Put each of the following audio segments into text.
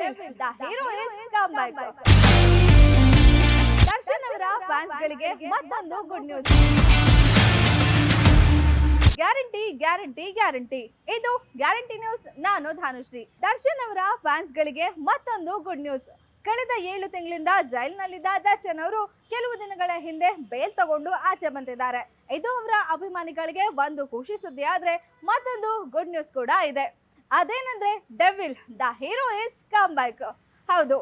Devil the hero is come back Darshan ಅವರ fans ಗಳಿಗೆ ಮತ್ತೊಂದು good news guarantee guarantee guarantee ಇದು guarantee news ನಾನು ಧಾನುಶ್ರೀ. ದರ್ಶನ್ ಅವರ ಫ್ಯಾನ್ಸ್ ಗಳಿಗೆ ಮತ್ತೊಂದು ಗುಡ್ ನ್ಯೂಸ್ ಕಳೆದ ಏಳು ತಿಂಗಳಿಂದ ಜೈಲಿನಲ್ಲಿದ್ದ ದರ್ಶನ್ ಅವರು ಕೆಲವು ದಿನಗಳ ಹಿಂದೆ ಬೇಲ್ ತಗೊಂಡು ಆಚೆ ಬಂದಿದ್ದಾರೆ. ಇದು ಅವರ ಅಭಿಮಾನಿಗಳಿಗೆ ಒಂದು ಖುಷಿ ಸುದ್ದಿ ಆದ್ರೆ ಮತ್ತೊಂದು ಗುಡ್ ನ್ಯೂಸ್ ಕೂಡ ಇದೆ. ಅದೇನಂದ್ರೆ devil the hero is come back ಹೌದು,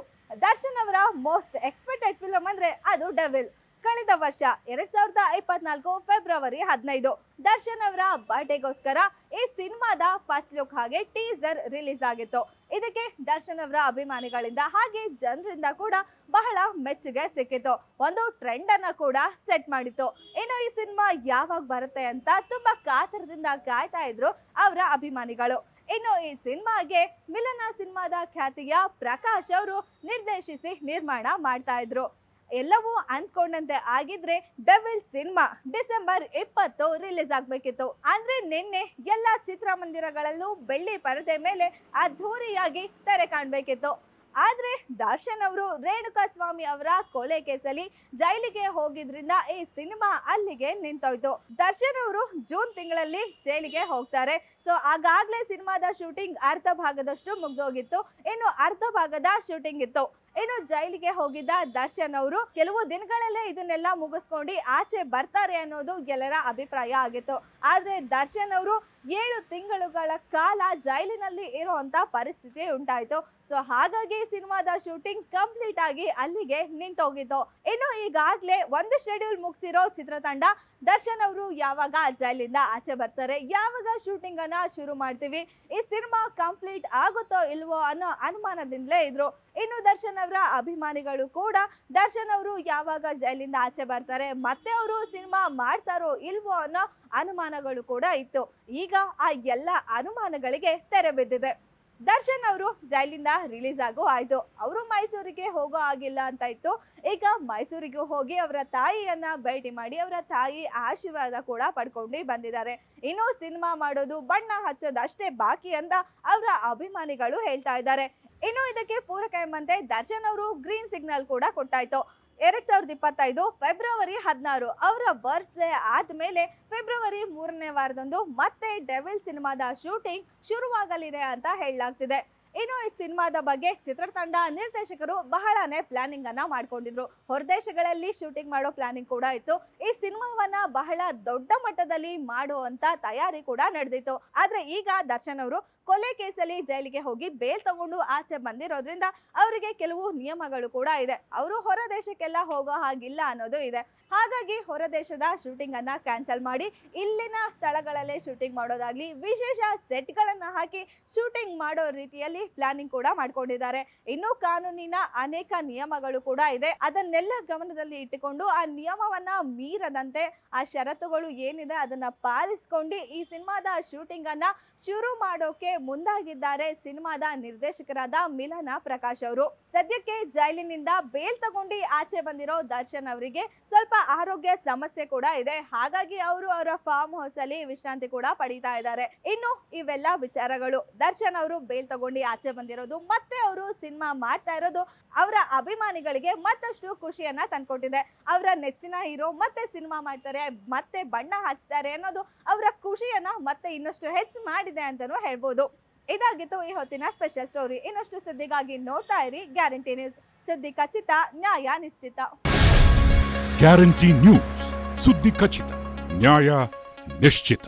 ದರ್ಶನ್ ಅವರ ಮೋಸ್ಟ್ ಎಕ್ಸ್ಪೆಕ್ಟೆಡ್ ಫಿಲಂ ಅಂದ್ರೆ ಅದು ಡೆವಿಲ್ ಕಳೆದ ವರ್ಷ ಎರಡ್ ಸಾವಿರದ ಇಪ್ಪತ್ನಾಲ್ಕು ಫೆಬ್ರವರಿ ಹದಿನೈದು, ದರ್ಶನ್ ಅವರ ಬರ್ಡೇಗೋಸ್ಕರ ಈ ಸಿನಿಮಾದ ಫಸ್ಟ್ ಲುಕ್ ಹಾಗೆ ಟೀಸರ್ ರಿಲೀಸ್ ಆಗಿತ್ತು. ಇದಕ್ಕೆ ದರ್ಶನ್ ಅವರ ಅಭಿಮಾನಿಗಳಿಂದ ಹಾಗೆ ಜನರಿಂದ ಕೂಡ ಬಹಳ ಮೆಚ್ಚುಗೆ ಸಿಕ್ಕಿತ್ತು. ಒಂದು ಟ್ರೆಂಡ್ ಅನ್ನ ಕೂಡ ಸೆಟ್ ಮಾಡಿತ್ತು. ಇನ್ನು ಈ ಸಿನಿಮಾ ಯಾವಾಗ ಬರುತ್ತೆ ಅಂತ ತುಂಬಾ ಕಾತರದಿಂದ ಕಾಯ್ತಾ ಇದ್ರು ಅವರ ಅಭಿಮಾನಿಗಳು. ಇನ್ನು ಈ ಸಿನಿಮಾಗೆ ಮಿಲನ ಸಿನಿಮಾದ ಖ್ಯಾತಿಯ ಪ್ರಕಾಶ್ ಅವರು ನಿರ್ದೇಶಿಸಿ ನಿರ್ಮಾಣ ಮಾಡ್ತಾ ಇದ್ರು. ಎಲ್ಲವೂ ಅಂದ್ಕೊಂಡಂತೆ ಆಗಿದ್ರೆ ಡೆವಿಲ್ ಸಿನಿಮಾ ಡಿಸೆಂಬರ್ ಇಪ್ಪತ್ತು ರಿಲೀಸ್ ಆಗಬೇಕಿತ್ತು. ಅಂದ್ರೆ ನಿನ್ನೆ ಎಲ್ಲ ಚಿತ್ರಮಂದಿರಗಳಲ್ಲೂ ಬೆಳ್ಳಿ ಪರದೆ ಮೇಲೆ ಅದ್ಧೂರಿಯಾಗಿ ತೆರೆ ಕಾಣ್ಬೇಕಿತ್ತು. ಆದ್ರೆ ದರ್ಶನ್ ಅವರು ರೇಣುಕಾ ಸ್ವಾಮಿ ಅವರ ಕೊಲೆ ಕೇಸಲ್ಲಿ ಜೈಲಿಗೆ ಹೋಗಿದ್ರಿಂದ ಈ ಸಿನಿಮಾ ಅಲ್ಲಿಗೆ ನಿಂತೋಯ್ತು. ದರ್ಶನ್ ಅವರು ಜೂನ್ ತಿಂಗಳಲ್ಲಿ ಜೈಲಿಗೆ ಹೋಗ್ತಾರೆ. ಸೊ ಆಗಾಗ್ಲೇ ಸಿನಿಮಾದ ಶೂಟಿಂಗ್ ಅರ್ಧ ಭಾಗದಷ್ಟು ಮುಗ್ದೋಗಿತ್ತು. ಇನ್ನು ಅರ್ಧ ಭಾಗದ ಶೂಟಿಂಗ್ ಇತ್ತು. ಇನ್ನು ಜೈಲಿಗೆ ಹೋಗಿದ್ದ ದರ್ಶನ್ ಅವರು ಕೆಲವು ದಿನಗಳಲ್ಲೇ ಇದನ್ನೆಲ್ಲ ಮುಗಿಸ್ಕೊಂಡು ಆಚೆ ಬರ್ತಾರೆ ಅನ್ನೋದು ಎಲ್ಲರ ಅಭಿಪ್ರಾಯ ಆಗಿತ್ತು. ಆದ್ರೆ ದರ್ಶನ್ ಅವರು ಏಳು ತಿಂಗಳುಗಳ ಕಾಲ ಜೈಲಿನಲ್ಲಿ ಇರುವಂತ ಪರಿಸ್ಥಿತಿ ಉಂಟಾಯ್ತು. ಸೊ ಹಾಗಾಗಿ ಸಿನಿಮಾದ ಶೂಟಿಂಗ್ ಕಂಪ್ಲೀಟ್ ಆಗಿ ಅಲ್ಲಿಗೆ ನಿಂತೋಗಿತ್ತು ಇನ್ನು ಈಗಾಗ್ಲೇ ಒಂದು ಶೆಡ್ಯೂಲ್ ಮುಗಿಸಿರೋ ಚಿತ್ರತಂಡ ದರ್ಶನ್ ಅವರು ಯಾವಾಗ ಜೈಲಿಂದ ಆಚೆ ಬರ್ತಾರೆ, ಯಾವಾಗ ಶೂಟಿಂಗ್ ಅನ್ನ ಶುರು ಮಾಡ್ತೀವಿ, ಈ ಸಿನಿಮಾ ಕಂಪ್ಲೀಟ್ ಆಗುತ್ತೋ ಇಲ್ವೋ ಅನ್ನೋ ಅನುಮಾನದಿಂದಲೇ ಇದ್ರು. ಇನ್ನು ದರ್ಶನ್ ಅವರ ಅಭಿಮಾನಿಗಳು ಕೂಡ ದರ್ಶನ್ ಅವರು ಯಾವಾಗ ಜೈಲಿಂದ ಆಚೆ ಬರ್ತಾರೆ, ಮತ್ತೆ ಅವರು ಸಿನಿಮಾ ಮಾಡ್ತಾರೋ ಇಲ್ವೋ ಅನ್ನೋ ಅನುಮಾನಗಳು ಕೂಡ ಇತ್ತು. ಈಗ ಆ ಎಲ್ಲ ಅನುಮಾನಗಳಿಗೆ ತೆರೆ ಬಿದ್ದಿದೆ. ದರ್ಶನ್ ಅವರು ಜೈಲಿಂದ ರಿಲೀಸ್ ಆಗೋ ಆಯ್ತು. ಅವರು ಮೈಸೂರಿಗೆ ಹೋಗೋ ಆಗಿಲ್ಲ ಅಂತ ಇತ್ತು. ಈಗ ಮೈಸೂರಿಗೆ ಹೋಗಿ ಅವರ ತಾಯಿಯನ್ನ ಭೇಟಿ ಮಾಡಿ ಅವರ ತಾಯಿ ಆಶೀರ್ವಾದ ಕೂಡ ಪಡ್ಕೊಂಡು ಬಂದಿದ್ದಾರೆ. ಇನ್ನು ಸಿನಿಮಾ ಮಾಡೋದು ಬಣ್ಣ ಹಚ್ಚೋದಷ್ಟೇ ಬಾಕಿ ಅಂತ ಅವರ ಅಭಿಮಾನಿಗಳು ಹೇಳ್ತಾ ಇದ್ದಾರೆ. ಇನ್ನು ಇದಕ್ಕೆ ಪೂರಕ ಎಂಬಂತೆ ದರ್ಶನ್ ಅವರು ಗ್ರೀನ್ ಸಿಗ್ನಲ್ ಕೂಡ ಕೊಟ್ಟಾಯ್ತು. ಎರಡ್ ಸಾವಿರದ ಇಪ್ಪತ್ತೈದು ಫೆಬ್ರವರಿ ಹದಿನಾರು ಅವರ ಬರ್ತ್ಡೇ ಆದ್ಮೇಲೆ ಫೆಬ್ರವರಿ ಮೂರನೇ ವಾರದಂದು ಮತ್ತೆ ಡೆವಿಲ್ ಸಿನಿಮಾದ ಶೂಟಿಂಗ್ ಶುರುವಾಗಲಿದೆ ಅಂತ ಹೇಳಲಾಗ್ತಿದೆ. ಇನ್ನು ಈ ಸಿನಿಮಾದ ಬಗ್ಗೆ ಚಿತ್ರತಂಡ ನಿರ್ದೇಶಕರು ಬಹಳನೇ ಪ್ಲಾನಿಂಗ್ ಅನ್ನ ಮಾಡ್ಕೊಂಡಿದ್ರು. ಹೊರದೇಶಗಳಲ್ಲಿ ಶೂಟಿಂಗ್ ಮಾಡೋ ಪ್ಲಾನಿಂಗ್ ಕೂಡ ಇತ್ತು. ಈ ಸಿನಿಮಾವನ್ನ ಬಹಳ ದೊಡ್ಡ ಮಟ್ಟದಲ್ಲಿ ಮಾಡುವಂತ ತಯಾರಿ ಕೂಡ ನಡೆದಿತ್ತು. ಆದ್ರೆ ಈಗ ದರ್ಶನ್ ಅವರು ಕೊಲೆ ಕೇಸಲ್ಲಿ ಜೈಲಿಗೆ ಹೋಗಿ ಬೇಲ್ ತಗೊಂಡು ಆಚೆ ಬಂದಿರೋದ್ರಿಂದ ಅವರಿಗೆ ಕೆಲವು ನಿಯಮಗಳು ಕೂಡ ಇದೆ. ಅವರು ಹೊರ ದೇಶಕ್ಕೆಲ್ಲ ಹೋಗೋ ಹಾಗಿಲ್ಲ ಅನ್ನೋದು ಇದೆ. ಹಾಗಾಗಿ ಹೊರ ದೇಶದ ಶೂಟಿಂಗ್ ಅನ್ನ ಕ್ಯಾನ್ಸಲ್ ಮಾಡಿ ಇಲ್ಲಿನ ಸ್ಥಳಗಳಲ್ಲೇ ಶೂಟಿಂಗ್ ಮಾಡೋದಾಗ್ಲಿ, ವಿಶೇಷ ಸೆಟ್ಗಳನ್ನು ಹಾಕಿ ಶೂಟಿಂಗ್ ಮಾಡೋ ರೀತಿಯಲ್ಲಿ ಪ್ಲಾನಿಂಗ್ ಕೂಡ ಮಾಡ್ಕೊಂಡಿದ್ದಾರೆ. ಇನ್ನು ಕಾನೂನಿನ ಅನೇಕ ನಿಯಮಗಳು ಕೂಡ ಇದೆ. ಅದನ್ನೆಲ್ಲ ಗಮನದಲ್ಲಿ ಇಟ್ಟುಕೊಂಡು ಆ ನಿಯಮವನ್ನ ಮೀರದಂತೆ ಆ ಷರತ್ತುಗಳು ಏನಿದೆ ಅದನ್ನ ಪಾಲಿಸ್ಕೊಂಡು ಈ ಸಿನಿಮಾದ ಶೂಟಿಂಗ್ ಅನ್ನ ಶುರು ಮಾಡೋಕೆ ಮುಂದಾಗಿದ್ದಾರೆ ಸಿನಿಮಾದ ನಿರ್ದೇಶಕರಾದ ಮಿಲನ ಪ್ರಕಾಶ್ ಅವರು. ಸದ್ಯಕ್ಕೆ ಜೈಲಿನಿಂದ ಬೇಲ್ ತಗೊಂಡು ಆಚೆ ಬಂದಿರೋ ದರ್ಶನ್ ಅವರಿಗೆ ಸ್ವಲ್ಪ ಆರೋಗ್ಯ ಸಮಸ್ಯೆ ಕೂಡ ಇದೆ. ಹಾಗಾಗಿ ಅವರು ಅವರ ಫಾರ್ಮ್ ಹೌಸ್ ಅಲ್ಲಿ ವಿಶ್ರಾಂತಿ ಕೂಡ ಪಡೀತಾ ಇದ್ದಾರೆ. ಇನ್ನು ಇವೆಲ್ಲ ವಿಚಾರಗಳು. ದರ್ಶನ್ ಅವರು ಬೇಲ್ ತಗೊಂಡು ಆಚೆ ಬಂದಿರೋದು, ಮತ್ತೆ ಅವರು ಸಿನಿಮಾ ಮಾಡ್ತಾ ಇರೋದು ಅವರ ಅಭಿಮಾನಿಗಳಿಗೆ ಮತ್ತಷ್ಟು ಖುಷಿಯನ್ನ ತಂದ್ಕೊಟ್ಟಿದೆ. ಅವರ ನೆಚ್ಚಿನ ಹೀರೋ ಮತ್ತೆ ಸಿನಿಮಾ ಮಾಡ್ತಾರೆ ಮತ್ತೆ ಬಣ್ಣ ಹಚ್ತಾರೆ ಅನ್ನೋದು ಅವರ ಖುಷಿಯನ್ನ ಮತ್ತೆ ಇನ್ನಷ್ಟು ಹೆಚ್ಚು ಮಾಡಿದೆ ಅಂತಲೂ ಹೇಳ್ಬೋದು. ಇದಾಗಿತ್ತು ಈ ಹೊತ್ತಿನ ಸ್ಪೆಷಲ್ ಸ್ಟೋರಿ ಇನ್ನಷ್ಟು ಸುದ್ದಿಗಾಗಿ ನೋಡ್ತಾ ಇರಿ. ಗ್ಯಾರಂಟಿ ನ್ಯೂಸ್ ಸುದ್ದಿ ಖಚಿತ, ನ್ಯಾಯ ನಿಶ್ಚಿತ. ಗ್ಯಾರಂಟಿ ನ್ಯೂಸ್ ಸುದ್ದಿ ಖಚಿತ, ನ್ಯಾಯ ನಿಶ್ಚಿತ.